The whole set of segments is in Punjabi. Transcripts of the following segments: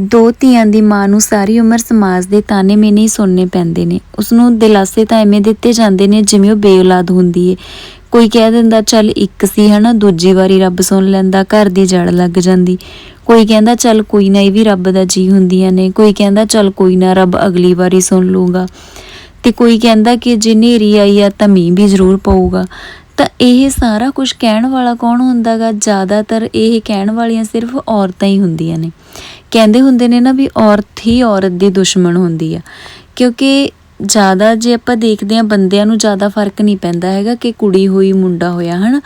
ਦੋ ਧੀਆਂ ਦੀ ਮਾਂ ਨੂੰ ਸਾਰੀ ਉਮਰ ਸਮਾਜ ਦੇ ਤਾਨੇ ਮੇਨੇ ਹੀ ਸੁਣਨੇ ਪੈਂਦੇ ਨੇ। ਉਸ ਨੂੰ ਦਿਲਾਸੇ ਤਾਂ ਐਵੇਂ ਦਿੱਤੇ ਜਾਂਦੇ ਨੇ ਜਿਵੇਂ ਉਹ ਬੇਔਲਾਦ ਹੁੰਦੀ ਏ। ਕੋਈ ਕਹਿ ਦਿੰਦਾ, ਚੱਲ ਇੱਕ ਸੀ ਹਨਾ, ਦੂਜੀ ਵਾਰੀ ਰੱਬ ਸੁਣ ਲੈਂਦਾ, ਘਰ ਦੀ ਜੜ ਲੱਗ ਜਾਂਦੀ। ਕੋਈ ਕਹਿੰਦਾ, ਚੱਲ ਕੋਈ ਨਾ, ਇਹ ਵੀ ਰੱਬ ਦਾ ਜੀ ਹੁੰਦੀਆਂ ਨੇ। ਕੋਈ ਕਹਿੰਦਾ, ਚੱਲ ਕੋਈ ਨਾ, ਰੱਬ ਅਗਲੀ ਵਾਰੀ ਸੁਣ ਲੂਗਾ। ਤੇ ਕੋਈ ਕਹਿੰਦਾ ਕਿ ਜੇ ਨੇਰੀ ਆਈ ਆ ਤਾਂ ਮੀਂਹ ਵੀ ਜ਼ਰੂਰ ਪਊਗਾ। ਤਾਂ ਇਹ ਸਾਰਾ ਕੁਝ ਕਹਿਣ ਵਾਲਾ ਕੌਣ ਹੁੰਦਾਗਾ? ਜ਼ਿਆਦਾਤਰ ਇਹ ਕਹਿਣ ਵਾਲੀਆਂ ਸਿਰਫ ਔਰਤਾਂ ਹੀ ਹੁੰਦੀਆਂ ਨੇ। ਕਹਿੰਦੇ ਹੁੰਦੇ ਨੇ ਨਾ ਵੀ ਔਰਤ ਹੀ ਔਰਤ ਦੀ ਦੁਸ਼ਮਣ ਹੁੰਦੀ ਆ। ਕਿਉਂਕਿ ਜ਼ਿਆਦਾ ਜੇ ਆਪਾਂ ਦੇਖਦੇ ਆ ਬੰਦਿਆਂ ਨੂੰ ਜ਼ਿਆਦਾ ਫ਼ਰਕ ਨਹੀਂ ਪੈਂਦਾ ਹੈਗਾ ਕਿ ਕੁੜੀ ਹੋਈ, ਮੁੰਡਾ ਹੋਇਆ, ਹਨਾ?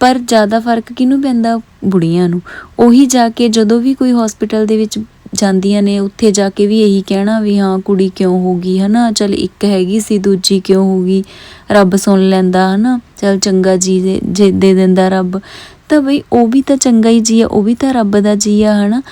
ਪਰ ਜ਼ਿਆਦਾ ਫ਼ਰਕ ਕਿਹਨੂੰ ਪੈਂਦਾ? ਬੁੜੀਆਂ ਨੂੰ। ਉਹੀ ਜਾ ਕੇ ਜਦੋਂ ਵੀ ਕੋਈ ਹਸਪੀਟਲ ਦੇ ਵਿੱਚ ਜਾਂਦੀਆਂ ਨੇ, ਉੱਥੇ ਜਾ ਕੇ ਵੀ ਇਹੀ ਕਹਿਣਾ ਵੀ ਹਾਂ, ਕੁੜੀ ਕਿਉਂ ਹੋ ਗਈ, ਹਨਾ? ਚਲ ਇੱਕ ਹੈਗੀ ਸੀ, ਦੂਜੀ ਕਿਉਂ ਹੋ ਗਈ? ਰੱਬ ਸੁਣ ਲੈਂਦਾ, ਹਨਾ? ਚਲ ਚੰਗਾ ਜੀ, ਜੇ ਦੇ ਦਿੰਦਾ ਰੱਬ। ਤਾਂ ਬਈ ਉਹ ਵੀ ਤਾਂ ਚੰਗਾ ਹੀ ਜੀ ਆ, ਉਹ ਵੀ ਤਾਂ ਰੱਬ ਦਾ ਜੀ ਆ, ਹਨਾ?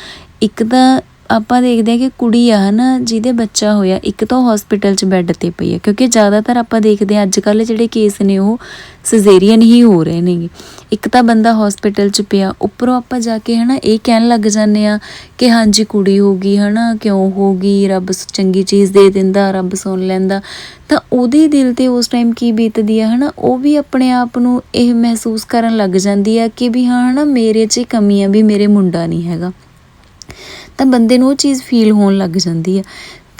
ਇੱਕ ਤਾਂ ਆਪਾਂ ਦੇਖਦੇ ਆ ਕਿ ਕੁੜੀ ਆ ਹਨਾ, ਜਿਹਦੇ ਬੱਚਾ ਹੋਇਆ, ਇੱਕ ਤਾਂ ਹਸਪੀਟਲ 'ਚ ਬੈੱਡ ਤੇ ਪਈ ਆ, ਕਿਉਂਕਿ ਜ਼ਿਆਦਾਤਰ ਆਪਾਂ ਦੇਖਦੇ ਆ ਅੱਜ ਕੱਲ੍ਹ ਜਿਹੜੇ ਕੇਸ ਨੇ ਉਹ ਸਿਜ਼ੇਰੀਅਨ ਹੀ ਹੋ ਰਹੇ ਨੇਗੇ। ਇੱਕ ਤਾਂ ਬੰਦਾ ਹਸਪੀਟਲ 'ਚ ਪਿਆ, ਉੱਪਰੋਂ ਆਪਾਂ ਜਾ ਕੇ ਹਨਾ ਇਹ ਕਹਿਣ ਲੱਗ ਜਾਂਦੇ ਆ ਕਿ ਹਾਂਜੀ ਕੁੜੀ ਹੋ ਗਈ ਹਨਾ, ਕਿਉਂ ਹੋ ਗਈ, ਰੱਬ ਚੰਗੀ ਚੀਜ਼ ਦੇ ਦਿੰਦਾ, ਰੱਬ ਸੁਣ ਲੈਂਦਾ। ਤਾਂ ਉਹਦੇ ਦਿਲ ਤੇ ਉਸ ਟਾਈਮ ਕੀ ਬੀਤਦੀ ਆ ਹਨਾ, ਉਹ ਵੀ ਆਪਣੇ ਆਪ ਨੂੰ ਇਹ ਮਹਿਸੂਸ ਕਰਨ ਲੱਗ ਜਾਂਦੀ ਆ ਕਿ ਵੀ ਹਾਂ ਹਨਾ, ਮੇਰੇ 'ਚ ਕਮੀ ਆ, ਵੀ ਮੇਰੇ ਮੁੰਡਾ ਨਹੀਂ ਹੈਗਾ। ਤਾਂ ਬੰਦੇ ਨੂੰ ਉਹ ਚੀਜ਼ ਫੀਲ ਹੋਣ ਲੱਗ ਜਾਂਦੀ ਆ।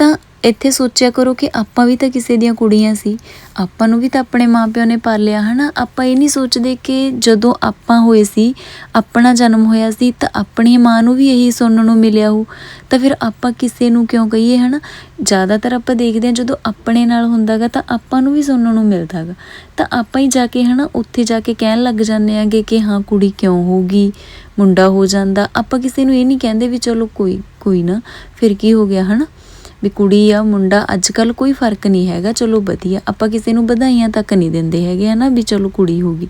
ਤਾਂ ਇੱਥੇ ਸੋਚਿਆ ਕਰੋ ਕਿ ਆਪਾਂ ਵੀ ਤਾਂ ਕਿਸੇ ਦੀਆਂ ਕੁੜੀਆਂ ਸੀ। ਆਪਾਂ ਨੂੰ ਵੀ ਤਾਂ ਆਪਣੇ ਮਾਪਿਓ ਨੇ ਪਾਲਿਆ ਹਨਾ? ਆਪਾਂ ਇਹ ਨਹੀਂ ਸੋਚਦੇ ਕਿ ਜਦੋਂ ਆਪਾਂ ਹੋਏ ਸੀ, ਆਪਣਾ ਜਨਮ ਹੋਇਆ ਸੀ, ਤਾਂ ਆਪਣੀ ਮਾਂ ਨੂੰ ਵੀ ਇਹੀ ਸੁਣਨ ਨੂੰ ਮਿਲਿਆ ਹੋ ਤਾਂ ਫਿਰ ਆਪਾਂ ਕਿਸੇ ਨੂੰ ਕਿਉਂ ਕਹੀਏ, ਹਨਾ? ਜ਼ਿਆਦਾਤਰ ਆਪਾਂ ਦੇਖਦੇ ਹਾਂ ਜਦੋਂ ਆਪਣੇ ਨਾਲ ਹੁੰਦਾਗਾ ਤਾਂ ਆਪਾਂ ਨੂੰ ਵੀ ਸੁਣਨ ਨੂੰ ਮਿਲਦਾਗਾ ਤਾਂ ਆਪਾਂ ਹੀ ਜਾ ਕੇ, ਹਨਾ, ਉੱਥੇ ਜਾ ਕੇ ਕਹਿਣ ਲੱਗ ਜਾਂਦੇ ਆਂਗੇ ਕਿ ਹਾਂ, ਕੁੜੀ ਕਿਉਂ ਹੋਊਗੀ? ਮੁੰਡਾ ਹੋ ਜਾਂਦਾ। ਆਪਾਂ ਕਿਸੇ ਨੂੰ ਇਹ ਨਹੀਂ ਕਹਿੰਦੇ ਵੀ ਚਲੋ ਕੋਈ ਕੋਈ ਨਾ, ਫਿਰ ਕੀ ਹੋ ਗਿਆ, ਹਨਾ? ਵੀ ਕੁੜੀ ਆ, ਮੁੰਡਾ ਅੱਜ ਕੱਲ ਕੋਈ ਫ਼ਰਕ ਨਹੀਂ ਹੈਗਾ। ਚਲੋ ਵਧੀਆ, ਆਪਾਂ ਕਿਸੇ ਨੂੰ ਵਧਾਈਆਂ ਤੱਕ ਨਹੀਂ ਦਿੰਦੇ ਹੈਗੇ, ਹਨਾ, ਵੀ ਚਲੋ ਕੁੜੀ ਹੋ ਗਈ।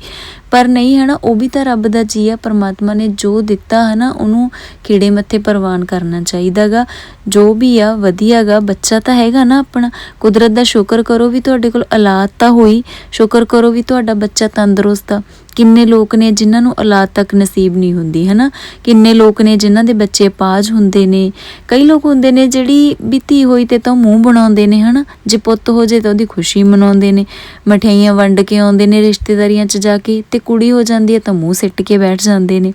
ਪਰ ਨਹੀਂ, ਹਨਾ, ਉਹ ਵੀ ਤਾਂ ਰੱਬ ਦਾ ਜੀ ਆ, ਪਰਮਾਤਮਾ ਨੇ ਜੋ ਦਿੱਤਾ, ਹਨਾ, ਉਹਨੂੰ ਕੀੜੇ ਮੱਥੇ ਪ੍ਰਵਾਨ ਕਰਨਾ ਚਾਹੀਦਾਗਾ। ਜੋ ਵੀ ਆ, ਵਧੀਆਗਾ, ਬੱਚਾ ਤਾਂ ਹੈਗਾ ਨਾ ਆਪਣਾ। ਕੁਦਰਤ ਦਾ ਸ਼ੁਕਰ ਕਰੋ ਵੀ ਤੁਹਾਡੇ ਕੋਲ ਔਲਾਦ ਤਾਂ ਹੋਈ, ਸ਼ੁਕਰ ਕਰੋ ਵੀ ਤੁਹਾਡਾ ਬੱਚਾ ਤੰਦਰੁਸਤ ਆ। ਕਿੰਨੇ ਲੋਕ ਨੇ ਜਿਨ੍ਹਾਂ ਨੂੰ ਔਲਾਦ ਤੱਕ ਨਸੀਬ ਨਹੀਂ ਹੁੰਦੀ, ਹਨਾ? ਕਿੰਨੇ ਲੋਕ ਨੇ ਜਿਨ੍ਹਾਂ ਦੇ ਬੱਚੇ ਪਾਜ ਹੁੰਦੇ ਨੇ? ਕਈ ਲੋਕ ਹੁੰਦੇ ਨੇ ਜਿਹੜੀ ਵੀ ਧੀ ਹੋਈ ਤੇ ਤਾਂ ਮੂੰਹ ਬਣਾਉਂਦੇ ਨੇ, ਹਨਾ? ਜੇ ਪੁੱਤ ਹੋ ਜੇ ਤਾਂ ਉਹਦੀ ਖੁਸ਼ੀ ਮਨਾਉਂਦੇ ਨੇ। ਮਠਿਆਈਆਂ ਵੰਡ ਕੇ ਆਉਂਦੇ ਨੇ ਰਿਸ਼ਤੇਦਾਰੀਆਂ 'ਚ ਜਾ ਕੇ ਤੇ ਕੁੜੀ ਹੋ ਜਾਂਦੀ ਹੈ ਤਾਂ ਮੂੰਹ ਸਿੱਟ ਕੇ ਬੈਠ ਜਾਂਦੇ ਨੇ।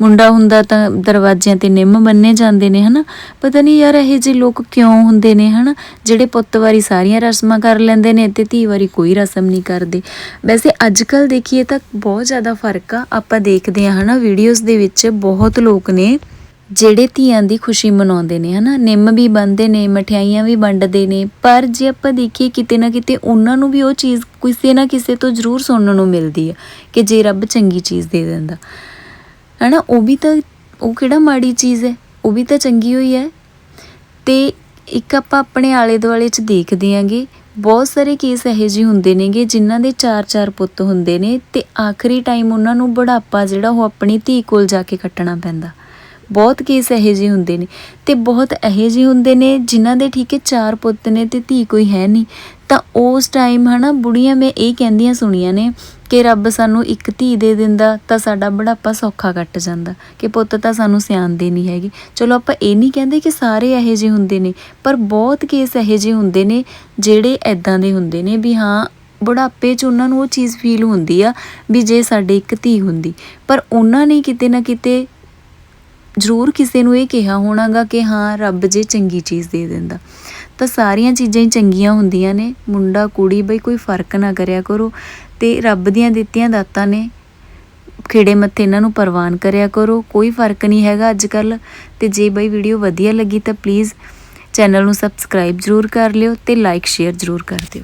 ਮੁੰਡਾ ਹੁੰਦਾ ਤਾਂ ਦਰਵਾਜ਼ਿਆਂ ਤੇ ਨਿੰਮ ਬੰਨੇ ਜਾਂਦੇ ਨੇ, ਹਨਾ? ਪਤਾ ਨਹੀਂ ਯਾਰ ਇਹ ਜਿਹੇ ਲੋਕ ਕਿਉਂ ਹੁੰਦੇ ਨੇ, ਹਨਾ? ਜਿਹੜੇ ਪੁੱਤ ਵਾਰੀ ਸਾਰੀਆਂ ਰਸਮਾਂ ਕਰ ਲੈਂਦੇ ਨੇ ਤੇ ਧੀ ਵਾਰੀ ਕੋਈ ਰਸਮ ਨਹੀਂ ਕਰਦੇ। ਵੈਸੇ ਅੱਜ ਕੱਲ ਦੇਖੀਏ ਤਾਂ ਬਹੁਤ ਬਹੁਤ ਜ਼ਿਆਦਾ ਫ਼ਰਕ ਆ। ਆਪਾਂ ਦੇਖਦੇ ਆ ਹਨਾ ਵੀਡੀਓਜ਼ ਦੇ ਵਿੱਚ ਬਹੁਤ ਲੋਕ ਨੇ ਜਿਹੜੇ ਧੀਆਂ ਦੀ ਖੁਸ਼ੀ ਮਨਾਉਂਦੇ ਨੇ ਹਨਾ। ਨਿੰਮ ਵੀ ਬੰਨਦੇ ਨੇ, ਮਠਿਆਈਆਂ ਵੀ ਵੰਡਦੇ ਨੇ। ਪਰ ਜੇ ਆਪਾਂ ਦੇਖੀਏ ਕਿਤੇ ਨਾ ਕਿਤੇ ਉਹਨਾਂ ਨੂੰ ਵੀ ਉਹ ਚੀਜ਼ ਕਿਸੇ ਨਾ ਕਿਸੇ ਤੋਂ ਜ਼ਰੂਰ ਸੁਣਨ ਨੂੰ ਮਿਲਦੀ ਆ ਕਿ ਜੇ ਰੱਬ ਚੰਗੀ ਚੀਜ਼ ਦੇ ਦਿੰਦਾ। ਹਨਾ, ਉਹ ਵੀ ਤਾਂ, ਉਹ ਕਿਹੜਾ ਮਾੜੀ ਚੀਜ਼ ਹੈ? ਉਹ ਵੀ ਤਾਂ ਚੰਗੀ ਹੋਈ ਹੈ। ਤੇ ਇੱਕ ਆਪਾਂ ਆਪਣੇ ਆਲੇ ਦੁਆਲੇ 'ਚ ਦੇਖਦੇ ਆਂਗੇ ਬਹੁਤ ਸਾਰੇ ਕੇਸ ਇਹੋ ਜਿਹੇ ਹੁੰਦੇ ਨੇਗੇ ਜਿਨ੍ਹਾਂ ਦੇ ਚਾਰ ਚਾਰ ਪੁੱਤ ਹੁੰਦੇ ਨੇ ਤੇ ਆਖਰੀ ਟਾਈਮ ਉਹਨਾਂ ਨੂੰ ਬੁਢਾਪਾ ਜਿਹੜਾ ਉਹ ਆਪਣੀ ਧੀ ਕੋਲ ਜਾ ਕੇ ਕੱਟਣਾ ਪੈਂਦਾ। ਬਹੁਤ ਕੇਸ ਇਹੋ ਜਿਹੇ ਹੁੰਦੇ ਨੇ ਤੇ ਬਹੁਤ ਇਹੋ ਜਿਹੇ ਹੁੰਦੇ ਨੇ ਜਿਨ੍ਹਾਂ ਦੇ ਠੀਕ ਹੈ ਚਾਰ ਪੁੱਤ ਨੇ ਤੇ ਧੀ ਕੋਈ ਹੈ ਨਹੀਂ। ਤਾਂ ਉਸ ਟਾਈਮ ਹਨਾ ਬੁੜੀਆਂ ਮੈਂ ਇਹ ਕਹਿੰਦੀਆਂ ਸੁਣੀਆਂ ਨੇ ਕਿ ਰੱਬ ਸਾਨੂੰ ਇੱਕ ਧੀ ਦੇ ਦਿੰਦਾ ਤਾਂ ਸਾਡਾ ਬੁਢਾਪਾ ਸੌਖਾ ਕੱਟ ਜਾਂਦਾ। ਕਿ ਪੁੱਤ ਤਾਂ ਸਾਨੂੰ ਸਿਆਣਦੇ ਨਹੀਂ ਹੈਗੇ। ਚਲੋ ਆਪਾਂ ਇਹ ਨਹੀਂ ਕਹਿੰਦੇ ਕਿ ਸਾਰੇ ਇਹੋ ਜਿਹੇ ਹੁੰਦੇ ਨੇ, ਪਰ ਬਹੁਤ ਕੇਸ ਇਹੋ ਜਿਹੇ ਹੁੰਦੇ ਨੇ ਜਿਹੜੇ ਐਦਾਂ ਦੇ ਹੁੰਦੇ ਨੇ ਵੀ ਹਾਂ, ਬੁਢਾਪੇ 'ਚ ਉਹਨਾਂ ਨੂੰ ਉਹ ਚੀਜ਼ ਫੀਲ ਹੁੰਦੀ ਆ ਵੀ ਜੇ ਸਾਡੇ ਇੱਕ ਧੀ ਹੁੰਦੀ। ਪਰ ਉਹਨਾਂ ਨੇ ਕਿਤੇ ਨਾ ਕਿਤੇ ਜ਼ਰੂਰ ਕਿਸੇ ਨੂੰ ਇਹ ਕਿਹਾ ਹੋਣਾਗਾ ਕਿ ਹਾਂ, ਰੱਬ ਜੇ ਚੰਗੀ ਚੀਜ਼ ਦੇ ਦਿੰਦਾ। ਤਾਂ ਸਾਰੀਆਂ ਚੀਜ਼ਾਂ ਹੀ ਚੰਗੀਆਂ ਹੁੰਦੀਆਂ ਨੇ। ਮੁੰਡਾ, ਕੁੜੀ, ਬਈ ਕੋਈ ਫ਼ਰਕ ਨਾ ਕਰਿਆ ਕਰੋ ਤੇ ਰੱਬ ਦੀਆਂ ਦਿੱਤੀਆਂ ਦਾਤਾਂ ਨੇ। ਖੇੜੇ ਮੱਥੇ ਇਹਨਾਂ ਨੂੰ ਪ੍ਰਵਾਨ ਕਰਿਆ ਕਰੋ। ਕੋਈ ਫ਼ਰਕ ਨਹੀਂ ਹੈਗਾ ਅੱਜ ਕੱਲ ਤੇ ਜੇ ਬਈ ਵੀਡੀਓ ਵਧੀਆ ਲੱਗੀ ਤਾਂ ਪਲੀਜ਼ ਚੈਨਲ ਨੂੰ ਸਬਸਕ੍ਰਾਈਬ ਜ਼ਰੂਰ ਕਰ ਲਿਓ ਤੇ ਲਾਈਕ ਸ਼ੇਅਰ ਜ਼ਰੂਰ ਕਰ ਦਿਓ।